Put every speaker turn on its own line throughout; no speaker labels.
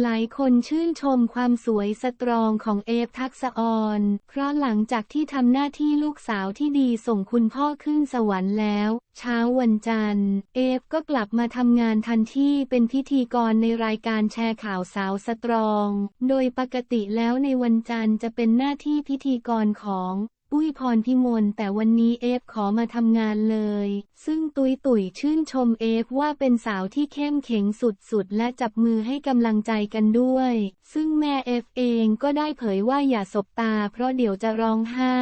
หลายคนชื่นชมความสวยสตรองของเอฟทักษออน เพราะหลังจากที่ทำหน้าที่ลูกสาวที่ดีส่งคุณพ่อขึ้นสวรรค์แล้ว เช้าวันจันทร์ เอฟก็กลับมาทำงานทันที่เป็นพิธีกรในรายการแชร์ข่าวสาวสตรอง โดยปกติแล้วในวันจันทร์จะเป็นหน้าที่พิธีกรของ ปุ้ยพรพิมลแต่วันนี้เอฟขอมาทำงานเลย ซึ่งตุยตุยชื่นชมเอฟว่าเป็นสาวที่เข้มแข็งสุดๆ และจับมือให้กำลังใจกันด้วย ซึ่งแม่เอฟเองก็ได้เผยว่าอย่าสบตา เพราะเดี๋ยวจะร้องไห้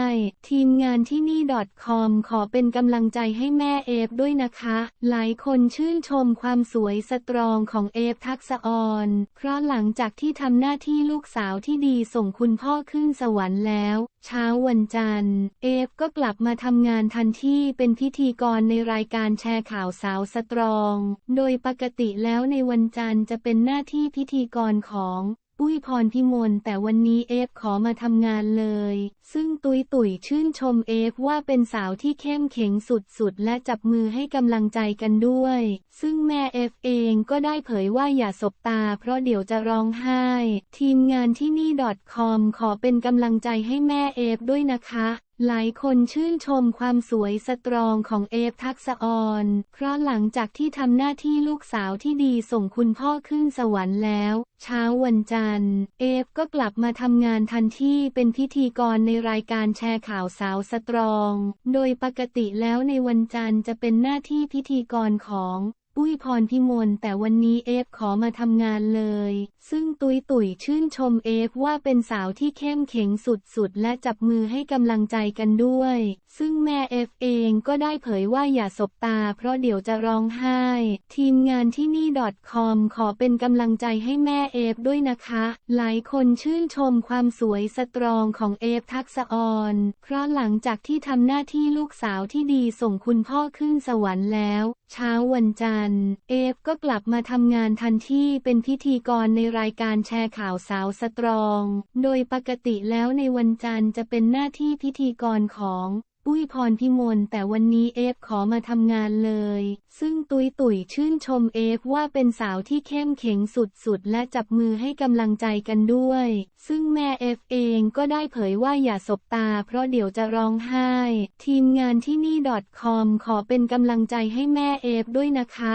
ทีมงานที่นี่ .com ขอเป็นกำลังใจให้แม่เอฟด้วยนะคะ หลายคนชื่นชมความสวยสตรองของเอฟทักษออนเพราะหลังจากที่ทำหน้าที่ลูกสาวที่ดีส่งคุณพ่อขึ้นสวรรค์แล้ว เช้าวันจันทร์เอฟก็กลับมาทำงานทันที่เป็นพิธีกรในรายการแชร์ข่าวสาวสตรอง โดยปกติแล้วในวันจันทร์จะเป็นหน้าที่พิธีกรของ ปุ้ยพรพิมลแต่วันนี้เอฟขอมาทำงานเลย ซึ่งตุยตุยชื่นชมเอฟว่าเป็นสาวที่เข้มแข็งสุดๆ และจับมือให้กำลังใจกันด้วย ซึ่งแม่เอฟเองก็ได้เผยว่าอย่าสบตา เพราะเดี๋ยวจะร้องไห้ ทีมงานที่นี่ .com ขอเป็นกำลังใจให้แม่เอฟด้วยนะคะ หลายคนชื่นชมความสวยสตรองของเอฟทักษออน เพราะหลังจากที่ทำหน้าที่ลูกสาวที่ดีส่งคุณพ่อขึ้นสวรรค์แล้ว เช้าวันจันทร์ เอฟก็กลับมาทำงานทันที่เป็นพิธีกรในรายการแชร์ข่าวสาวสตรอง โดยปกติแล้วในวันจันทร์จะเป็นหน้าที่พิธีกรของ ปุ้ยพรพิมลแต่วันนี้เอฟขอมาทำงานเลย ซึ่งตุยตุ๋ยชื่นชมเอฟว่าเป็นสาวที่เข้มแข็งสุดๆ และจับมือให้กำลังใจกันด้วย ซึ่งแม่เอฟเองก็ได้เผยว่าอย่าสบตาเพราะเดี๋ยวจะร้องไห้ ทีมงานที่นี่ .com ขอเป็นกำลังใจให้แม่เอฟด้วยนะคะ หลายคนชื่นชมความสวยสตรองของเอฟทักษออนเพราะหลังจากที่ทำหน้าที่ลูกสาวที่ดีส่งคุณพ่อขึ้นสวรรค์แล้ว เช้าวันจันทร์เอฟก็กลับมาทำงานทันที่เป็นพิธีกรในรายการแชร์ข่าวสาวสตรอง โดยปกติแล้วในวันจันทร์จะเป็นหน้าที่พิธีกรของ ปุ้ยพรพิมลแต่วันนี้เอฟขอมาทำงานเลย ซึ่งตุยตุ๋ยชื่นชมเอฟว่าเป็นสาวที่เข้มแข็งสุดๆ และจับมือให้กำลังใจกันด้วย ซึ่งแม่เอฟเองก็ได้เผยว่าอย่าสบตาเพราะเดี๋ยวจะร้องไห้ ทีมงานที่นี่ .com ขอเป็นกำลังใจให้แม่เอฟด้วยนะคะ